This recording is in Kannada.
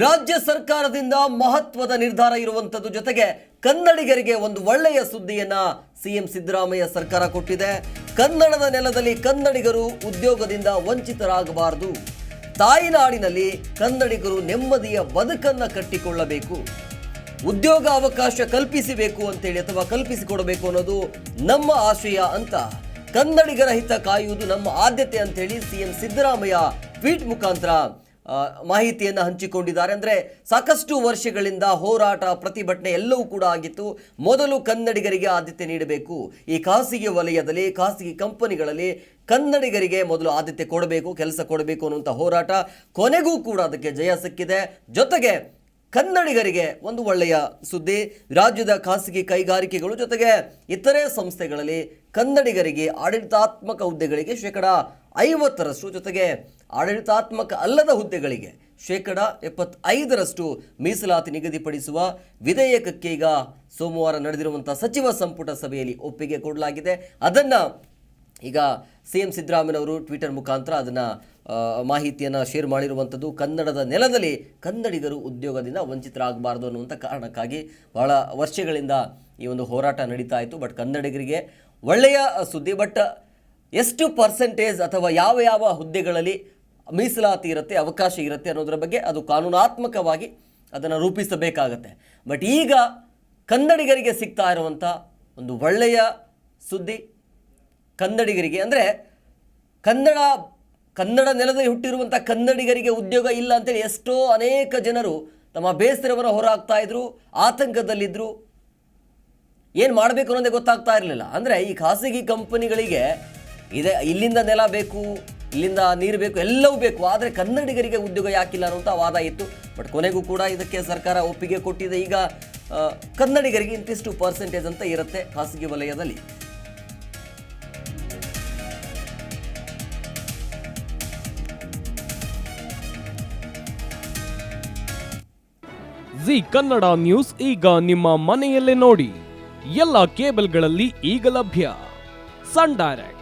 ರಾಜ್ಯ ಸರ್ಕಾರದಿಂದ ಮಹತ್ವದ ನಿರ್ಧಾರ ಇರುವಂತದ್ದು ಜೊತೆಗೆ ಕನ್ನಡಿಗರಿಗೆ ಒಂದು ಒಳ್ಳೆಯ ಸುದ್ದಿಯನ್ನ ಸಿಎಂ ಸಿದ್ದರಾಮಯ್ಯ ಸರ್ಕಾರ ಕೊಟ್ಟಿದೆ. ಕನ್ನಡದ ನೆಲದಲ್ಲಿ ಕನ್ನಡಿಗರು ಉದ್ಯೋಗದಿಂದ ವಂಚಿತರಾಗಬಾರದು. ತಾಯಿನಾಡಿನಲ್ಲಿ ಕನ್ನಡಿಗರು ನೆಮ್ಮದಿಯ ಬದುಕನ್ನ ಕಟ್ಟಿಕೊಳ್ಳಬೇಕು. ಉದ್ಯೋಗ ಅವಕಾಶ ಕಲ್ಪಿಸಬೇಕು ಅಂತೇಳಿ ಅಥವಾ ಕಲ್ಪಿಸಿಕೊಡಬೇಕು ಅನ್ನೋದು ನಮ್ಮ ಆಶಯ ಅಂತ ಕನ್ನಡಿಗರ ಹಿತ ಕಾಯುವುದು ನಮ್ಮ ಆದ್ಯತೆ ಅಂತೇಳಿ ಸಿಎಂ ಸಿದ್ದರಾಮಯ್ಯ ಟ್ವೀಟ್ ಮುಖಾಂತರ ಮಾಹಿತಿಯನ್ನ ಹಂಚಿಕೊಂಡಿದ್ದಾರೆ. ಅಂದರೆ ಸಾಕಷ್ಟು ವರ್ಷಗಳಿಂದ ಹೋರಾಟ ಪ್ರತಿಭಟನೆ ಎಲ್ಲವೂ ಕೂಡ ಆಗಿತ್ತು. ಮೊದಲು ಕನ್ನಡಿಗರಿಗೆ ಆದ್ಯತೆ ನೀಡಬೇಕು. ಈ ಖಾಸಗಿ ವಲಯದಲ್ಲಿ, ಖಾಸಗಿ ಕಂಪನಿಗಳಲ್ಲಿ ಕನ್ನಡಿಗರಿಗೆ ಮೊದಲು ಆದ್ಯತೆ ಕೊಡಬೇಕು, ಕೆಲಸ ಕೊಡಬೇಕು ಅನ್ನುವಂಥ ಹೋರಾಟ ಕೊನೆಗೂ ಕೂಡ ಅದಕ್ಕೆ ಜಯ ಸಿಕ್ಕಿದೆ. ಜೊತೆಗೆ ಕನ್ನಡಿಗರಿಗೆ ಒಂದು ಒಳ್ಳೆಯ ಸುದ್ದಿ, ರಾಜ್ಯದ ಖಾಸಗಿ ಕೈಗಾರಿಕೆಗಳು ಜೊತೆಗೆ ಇತರೆ ಸಂಸ್ಥೆಗಳಲ್ಲಿ ಕನ್ನಡಿಗರಿಗೆ ಆಡಳಿತಾತ್ಮಕ ಹುದ್ದೆಗಳಿಗೆ ಶೇಕಡ ಐವತ್ತರಷ್ಟು ಜೊತೆಗೆ ಆಡಳಿತಾತ್ಮಕ ಅಲ್ಲದ ಹುದ್ದೆಗಳಿಗೆ ಶೇಕಡ ಎಪ್ಪತ್ತೈದರಷ್ಟು ಮೀಸಲಾತಿ ನಿಗದಿಪಡಿಸುವ ವಿಧೇಯಕಕ್ಕೆ ಈಗ ಸೋಮವಾರ ನಡೆದಿರುವಂಥ ಸಚಿವ ಸಂಪುಟ ಸಭೆಯಲ್ಲಿ ಒಪ್ಪಿಗೆ ಕೊಡಲಾಗಿದೆ. ಅದನ್ನು ಈಗ ಸಿ ಎಂ ಸಿದ್ದರಾಮಯ್ಯನವರು ಟ್ವಿಟರ್ ಮುಖಾಂತರ ಅದನ್ನು ಮಾಹಿತಿಯನ್ನು ಶೇರ್ ಮಾಡಿರುವಂಥದ್ದು ಕನ್ನಡದ ನೆಲದಲ್ಲಿ ಕನ್ನಡಿಗರು ಉದ್ಯೋಗದಿಂದ ವಂಚಿತರಾಗಬಾರ್ದು ಅನ್ನುವಂಥ ಕಾರಣಕ್ಕಾಗಿ ಬಹಳ ವರ್ಷಗಳಿಂದ ಈ ಒಂದು ಹೋರಾಟ ನಡೀತಾ ಇತ್ತು. ಬಟ್ ಕನ್ನಡಿಗರಿಗೆ ಒಳ್ಳೆಯ ಸುದ್ದಿ, ಬಟ್ ಎಷ್ಟು ಪರ್ಸೆಂಟೇಜ್ ಅಥವಾ ಯಾವ ಯಾವ ಹುದ್ದೆಗಳಲ್ಲಿ ಮೀಸಲಾತಿ ಇರುತ್ತೆ, ಅವಕಾಶ ಇರುತ್ತೆ ಅನ್ನೋದರ ಬಗ್ಗೆ ಅದು ಕಾನೂನಾತ್ಮಕವಾಗಿ ಅದನ್ನು ರೂಪಿಸಬೇಕಾಗತ್ತೆ. ಬಟ್ ಈಗ ಕನ್ನಡಿಗರಿಗೆ ಸಿಗ್ತಾ ಇರುವಂಥ ಒಂದು ಒಳ್ಳೆಯ ಸುದ್ದಿ, ಕನ್ನಡಿಗರಿಗೆ ಅಂದರೆ ಕನ್ನಡ ಕನ್ನಡ ನೆಲದಲ್ಲಿ ಹುಟ್ಟಿರುವಂಥ ಕನ್ನಡಿಗರಿಗೆ ಉದ್ಯೋಗ ಇಲ್ಲ ಅಂತೇಳಿ ಎಷ್ಟೋ ಅನೇಕ ಜನರು ತಮ್ಮ ಬೇಸರವನ್ನು ಹೊರಾಗ್ತಾ ಇದ್ರು ಆತಂಕದಲ್ಲಿದ್ದರು ಏನು ಮಾಡಬೇಕು ಅನ್ನೋದೇ ಗೊತ್ತಾಗ್ತಾ ಇರಲಿಲ್ಲ. ಅಂದರೆ ಈ ಖಾಸಗಿ ಕಂಪನಿಗಳಿಗೆ ಇದೆ, ಇಲ್ಲಿಂದ ನೆಲ ಬೇಕು, ಇಲ್ಲಿಂದ ನೀರು ಬೇಕು, ಎಲ್ಲವೂ ಬೇಕು. ಆದರೆ ಕನ್ನಡಿಗರಿಗೆ ಉದ್ಯೋಗ ಯಾಕಿಲ್ಲ ಅನ್ನುವಂಥ ವಾದ ಇತ್ತು. ಬಟ್ ಕೊನೆಗೂ ಕೂಡ ಇದಕ್ಕೆ ಸರ್ಕಾರ ಒಪ್ಪಿಗೆ ಕೊಟ್ಟಿದೆ. ಈಗ ಕನ್ನಡಿಗರಿಗೆ ಇಂತಿಷ್ಟು ಪರ್ಸೆಂಟೇಜ್ ಅಂತ ಇರುತ್ತೆ ಖಾಸಗಿ ವಲಯದಲ್ಲಿ. ಜಿ ಕನ್ನಡ ನ್ಯೂಸ್ ಈಗ ನಿಮ್ಮ ಮನೆಯಲ್ಲೇ ನೋಡಿ. ಎಲ್ಲ ಕೇಬಲ್ಗಳಲ್ಲಿ ಈಗ ಲಭ್ಯ. Sun Direct.